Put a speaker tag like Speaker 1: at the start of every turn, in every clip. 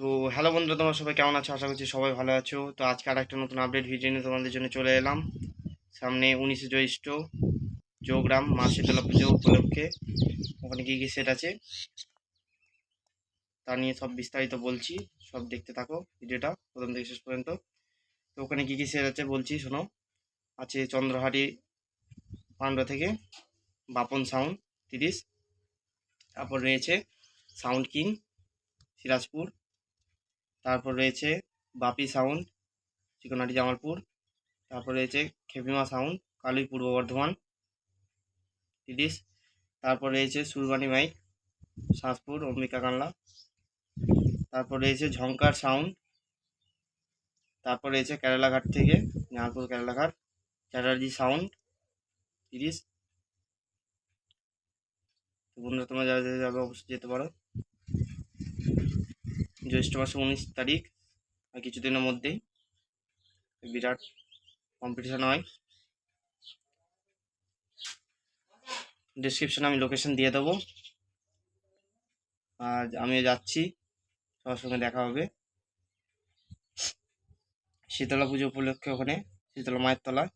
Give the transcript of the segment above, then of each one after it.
Speaker 1: তো হ্যালো বন্ধুরা, তোমরা সবাই কেমন আছো? আশা করছি সবাই ভালো আছো। তো আজকে আর একটা নতুন আপডেট ভিডিও নিয়ে তোমাদের জন্য চলে এলাম। সামনে উনিশে জ্যৈষ্ঠ যোগরাম মা শীতলা পুজো উপলক্ষে। ওখানে কী কী সেট আছে? তা নিয়ে সব বিস্তারিত বলছি। সব দেখতে থাকো ভিডিওটা, প্রথম থেকে শেষ পর্যন্ত। তো ওখানে কী কী সেট আছে বলছি, শোনো। আছে চন্দ্রহাটি পান্ডা থেকে বাপন সাউন্ড তিরিশ। তারপর রয়েছে সাউন্ড কিং সিরাজপুর। তারপর রয়েছে বাপি সাউন্ড, চিকনাটি জামালপুর। তারপর রয়েছে খেপিমা সাউন্ড, কালুই পূর্ব বর্ধমান তিরিশ। তারপর রয়েছে সুরবানি মাইক শাসপুর অম্বিকা কানলা। তারপর রয়েছে ঝঙ্কার সাউন্ড। তারপর রয়েছে কেরালাঘাট থেকে, জামালপুর কেরালাঘাট, চ্যাটার্জি সাউন্ড তিরিশ। বন্ধুরা, তোমরা যারা যারা যাবে, অবশ্যই যেতে পারো। জ্যৈষ্ঠ মাসে উনিশ তারিখ, আর কিছুদিনের মধ্যেই বিরাট কম্পিটিশন হয়। ডিসক্রিপশনে আমি লোকেশন দিয়ে দেবো। আর আমিও যাচ্ছি, সবার সঙ্গে দেখা হবে। শীতলা পুজো উপলক্ষে ওখানে, শীতলা মায়ের তলায়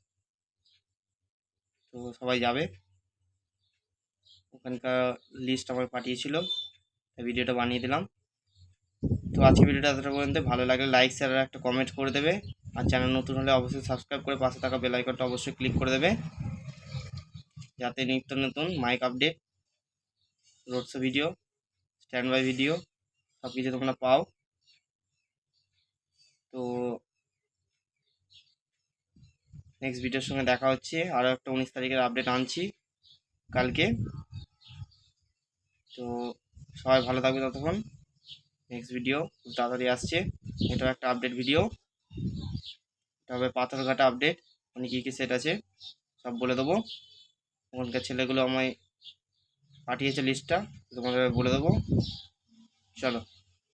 Speaker 1: তো সবাই যাবে। ওখানকার লিস্ট আমার পাঠিয়েছিল ভিডিওটা বানিয়ে দিলাম। তো আজকে ভিডিওটা এতটা পর্যন্ত। ভালো লাগলে লাইক শেয়ার একটা কমেন্ট করে দেবে। আর চ্যানেল নতুন হলে অবশ্যই সাবস্ক্রাইব করে পাশে থাকা বেল আইকনটা অবশ্যই ক্লিক করে দেবে। যাতে নিত্য নতুন mic update road show video stand by video সব কিছু তোমরা পাও। তো নেক্সট ভিডিওর সঙ্গে দেখা হচ্ছে। আরও একটা উনিশ তারিখের আপডেট আনছি কালকে। তো সবাই ভালো থাকবে ততক্ষণ। নেক্সট ভিডিও খুব তাড়াতাড়ি আসছে। এটাও একটা আপডেট ভিডিও এটা হবে পাথরঘাটা আপডেট মানে কী কী সেট আছে, সব বলে দেবো। ওখানকার ছেলেগুলো আমায় পাঠিয়েছে লিস্টটা তোমাদের বলে দেবো। চলো।